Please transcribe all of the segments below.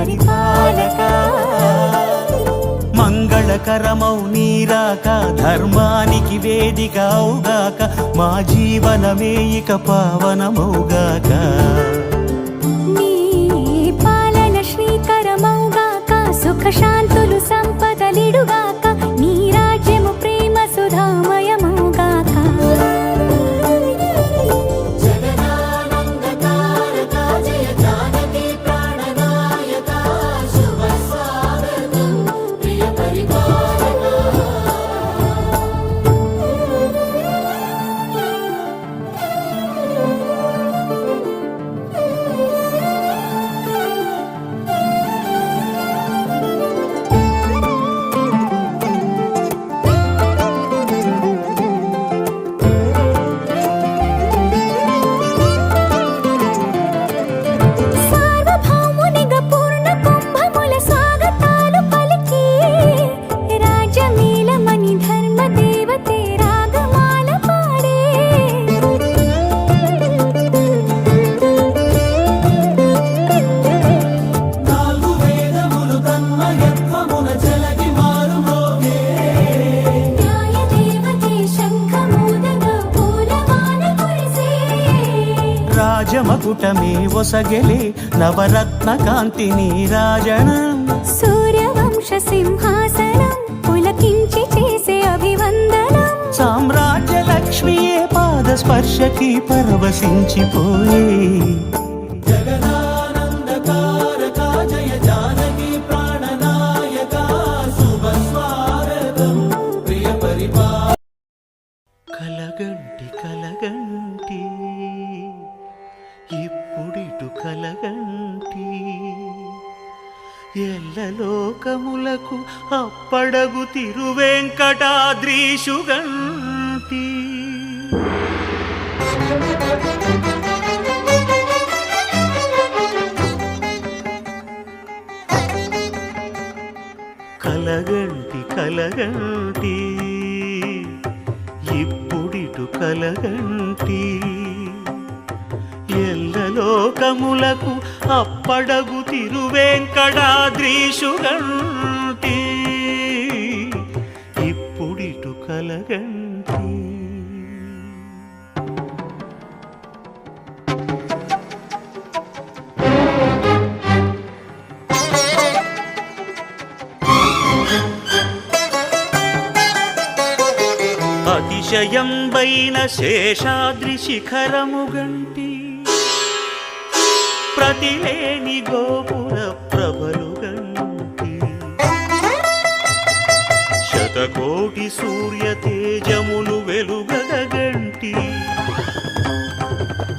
పరిపాలక. మంగళకరమౌ నీరాక ధర్మానికి వేదిక అవుగాక మా జీవనమే ఇక పావనమౌగాక. శ్రీకరమౌగాక సుఖ శాంతులు సంపదలిడుగాక నీ రాజ్యము ప్రేమ సుధామయమౌగాక రాజమకుటమే ఒసగెలే నవరత్న కాంతిని రాజనం సూర్యవంశ సింహాసనం పులకించి చేసే అభివందనం. సామ్రాజ్య లక్ష్మియే పాద స్పర్శకి పరవశించిపోయే అప్పడగు తిరువెంకటాద్రీషుగంటి కలగంటి కలగంటి ఇప్పుడిటు కలగంటి. ఎల్లలోకములకు అప్పడగు తిరువెంకటాద్రీషుగంటి శేషాద్రి శిఖరము గంటి ప్రతిలేని గోపుర ప్రభలు గంటి శతకోటి సూర్య తేజములు వెలుగగంటి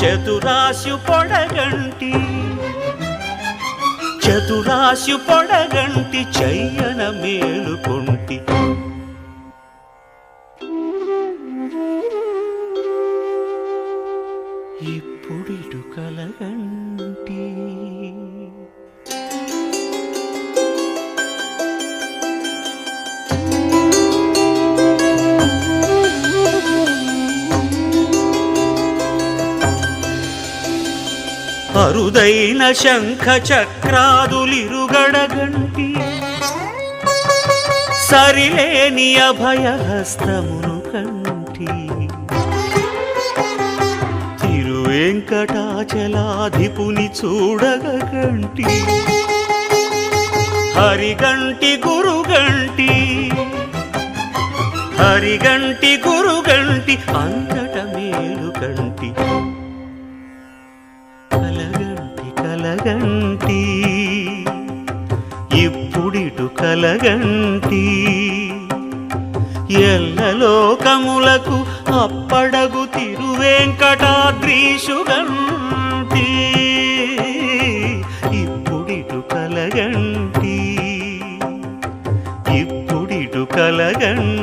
చతురాశు పొడగంటి. చతురాశు పొడగంటి చయ్యన మేలుకొంటి. కంటి అరుదైన శంఖ చక్రాదులిరుగడగంటి సరిలేని అభయహస్తమును వెంకటాచలాధిపుని చూడగ కంటి హరిగంటి గురుగంటి హరిగంటి గురుగంటి అంతట మేలు కంటి కలగంటి కలగంటి ఇప్పుడిటు కలగంటి ఎల్లలోకములకు అప్పడగు వెంకటాద్రీషుగంటి ఇప్పుడిటు కలగంటి ఇప్పుడిటు కలగంటి.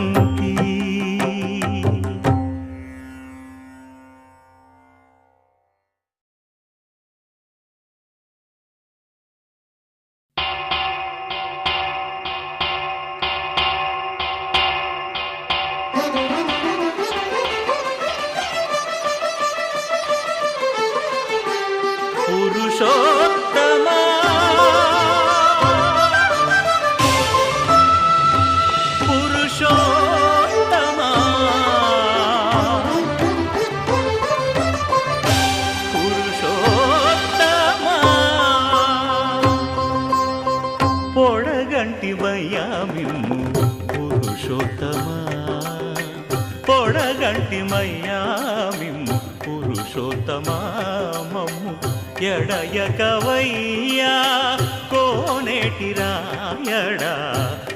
పొడగంటి మయ్యామిమ్ము పురుషోత్తమా? పొడగంటి మయ్యామిమ్ము పురుషోత్తమా? మమ్ము ఎడయకవయ్యా కోనేటి రాయడా?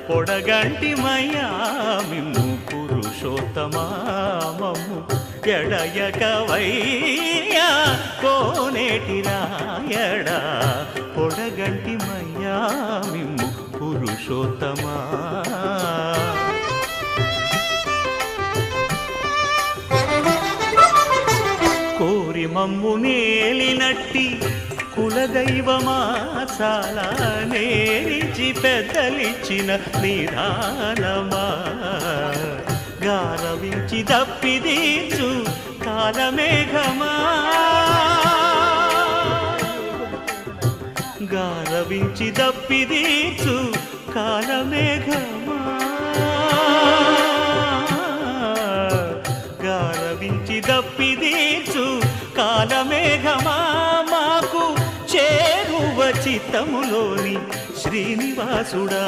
పొడగంటి మయ్యామిమ్ము పురుషోత్తమా? మమ్ము ఎడయకవయ్యా కోనేటి రాయడా? పొడగంటి మయ్యామిమ్ము పురుషోత్తమా? కోరి మమ్ము నేలినట్టి కులదైవమా చాలా నేరిచి పెద్దలిచ్చిన నిధానమా గారవించి దప్పిదీచు కాలమేఘమా? గారవించి దప్పిదీచు కాలమేఘమా. గారవించి దప్పిదీచు కాలమేఘమా. మాకు చేరువ చిత్తములోని శ్రీనివాసుడా.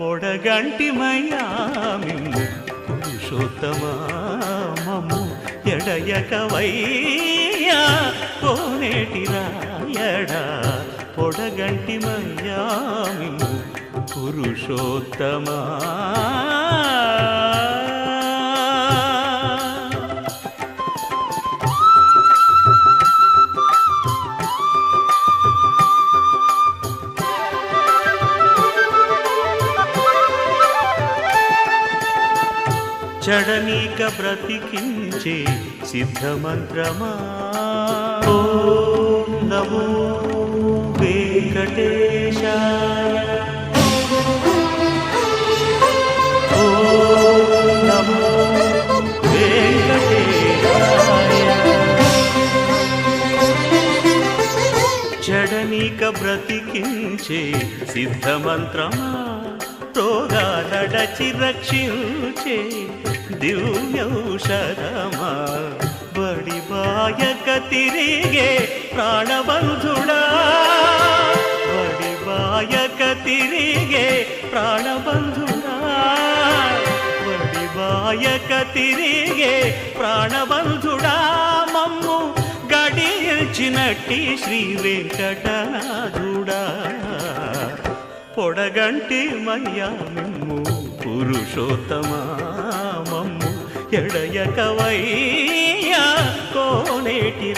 పొడగంటి మయామిమ్ము పురుషోత్తమా. మమ్ము ఎడయకవయ్యా. కోనేటి రాయడా. పొడగంటి మయ్యామి పురుషోత్తమా. చడనీక బ్రతికించే సిద్ధమంత్రమా. ఓం నమో వెంకటేశాయ. ఓం నమో జడనీక బ్రతికించే సిద్ధమంత్రమా? రోగాలడచి రక్షించే దివ్యౌషధమా? బడి బాయక తిరిగే ప్రాణబంధుడా? బడి బాయక తిరిగే ప్రాణబంధుడా. బడి బాయక తిరిగే ప్రాణబంధుడా మమ్ము గడిచినట్టి శ్రీ వెంకటనాథుడా పొడగంటి మయ్యా మిమ్ము పురుషోత్తమా మమ్ము ఎడయకవయ్యా కోనేటి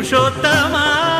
పురుషోత్తమా?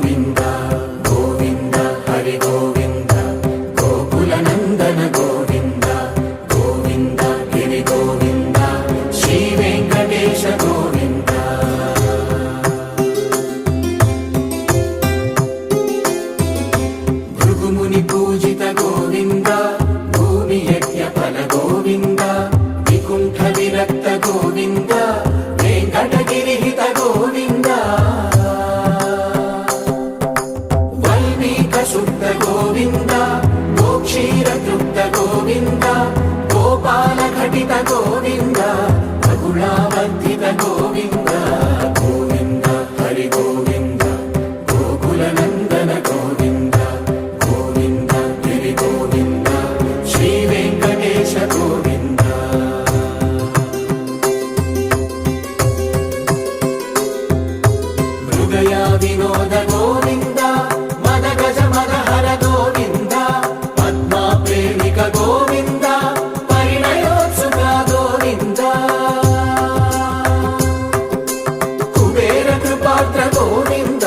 ఘటిత గోవింద. రఘుళావర్ధిత ಗೋವಿಂದ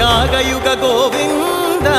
యాగయుగ గోవిందా.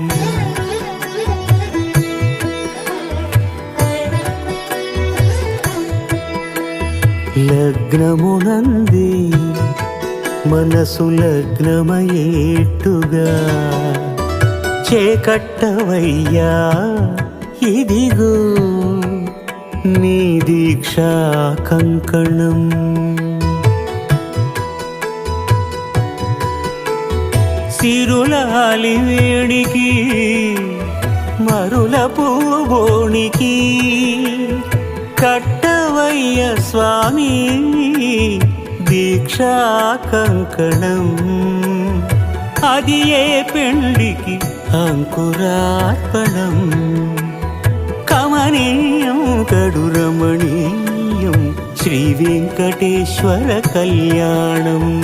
లగ్నమునంది మనసు లగ్నమయేట్టుగా చేకట్టవయ్యా ఇదిగో నీ దీక్షా కంకణం. సిరులాలి వేడికి మరుల పూబోనికి కట్టవయ్య స్వామి దీక్షా కంకణం. అది ఏ పెండికి అంకురార్పణం? కమనీయం గడు రమణీయం శ్రీ వెంకటేశ్వర కళ్యాణం.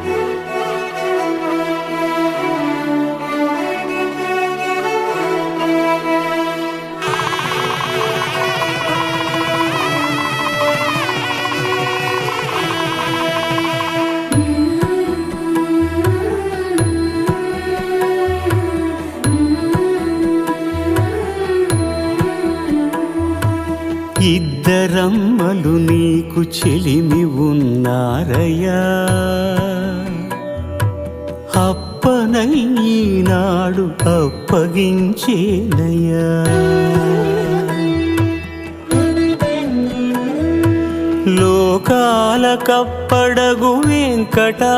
ఇద్దరమ్మలు నీకు చెలిమి ఉన్నారయ్యా. అప్పనయ్యినాడు అప్పగించేనయ్యా. లోకాల కప్పడగు వెంకటాద్రీషుడా.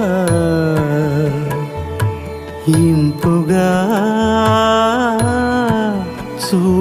చూడవయ్యా